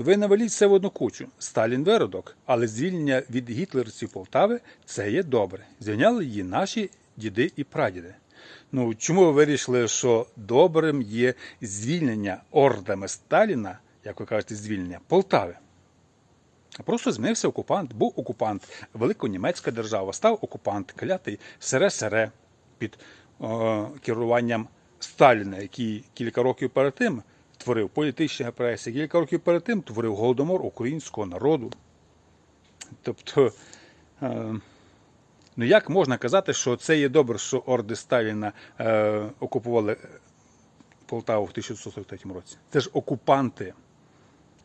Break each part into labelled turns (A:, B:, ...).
A: то ви наваліть все в одну кучу. Сталін виродок, але звільнення від гітлерців Полтави це є добре. Звільняли її наші діди і прадіди. Ну чому ви вирішили, що добрим є звільнення ордами Сталіна, як ви кажете, звільнення Полтави? Просто змінився окупант, був окупант, великонімецька держава, став окупант, клятий СРСР під е, керуванням Сталіна, який кілька років перед тим творив політичні репресії, кілька років перед тим творив голодомор українського народу. Тобто, е, ну як можна казати, що це є добре, що орди Сталіна е, окупували Полтаву в 1943 році? Це ж окупанти.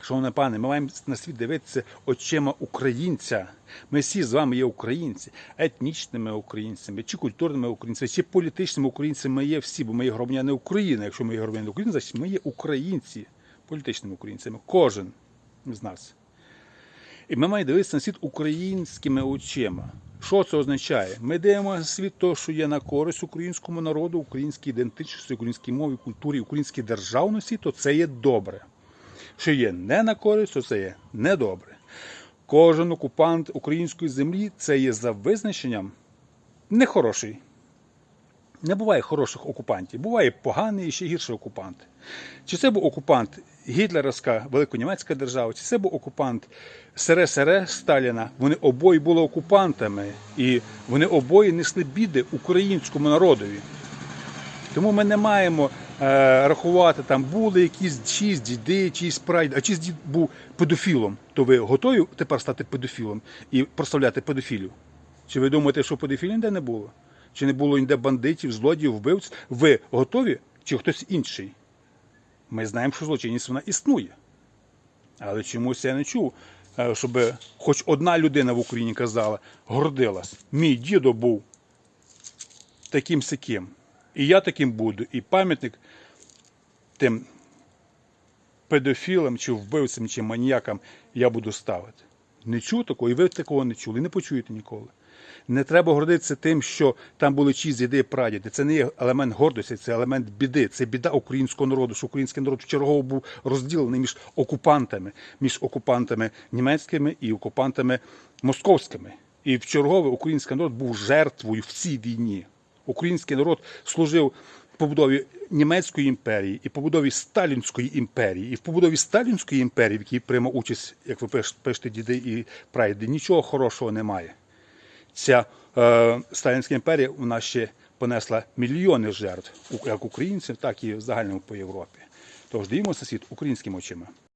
A: Шановне пане, ми маємо на світ дивитися очима українця. Ми всі з вами є українці, етнічними українцями, чи культурними українцями, чи політичними українцями. Ми є всі, бо ми є громадяни України. Якщо ми є громадяни України, значить ми є українці, політичними українцями. Кожен з нас. І ми маємо дивитися на світ українськими очима. Що це означає? Ми дивимося світ того, що є на користь українському народу, українській ідентичності, українській мові, культурі, українській державності, то це є добре що є не на користь, то це є недобре. Кожен окупант української землі це є за визначенням нехороший. Не буває хороших окупантів, буває поганий і ще гірший окупант. Чи це був окупант гітлерівська великонімецька держава, чи це був окупант СРСР Сталіна. Вони обоє були окупантами, і вони обоє несли біди українському народові. Тому ми не маємо рахувати, там були якісь чиїсь діди, чиїсь прадіди, а чиїсь дід був педофілом, то ви готові тепер стати педофілом і прославляти педофілів? Чи ви думаєте, що педофілів ніде не було? Чи не було ніде бандитів, злодіїв, вбивць? Ви готові чи хтось інший? Ми знаємо, що злочинність вона існує. Але чомусь я не чув, е, щоб хоч одна людина в Україні казала, гордилась. Мій дідо був таким сяким. І я таким буду. І пам'ятник тим педофілам, чи вбивцям, чи маніякам я буду ставити. Не чув такого, і ви такого не чули, не почуєте ніколи. Не треба гордитися тим, що там були чиїсь діди і прадіди. Це не є елемент гордості, це елемент біди. Це біда українського народу, що український народ вчергово був розділений між окупантами, між окупантами німецькими і окупантами московськими. І вчергове український народ був жертвою в цій війні. Український народ служив в побудові німецької імперії і побудові Сталінської імперії. І в побудові Сталінської імперії, в якій приймав участь, як ви пишете, діди і прайди, нічого хорошого немає. Ця е, Сталінська імперія у нас ще понесла мільйони жертв, як українців, так і в загальному по Європі. Тож дивимося світ українськими очима.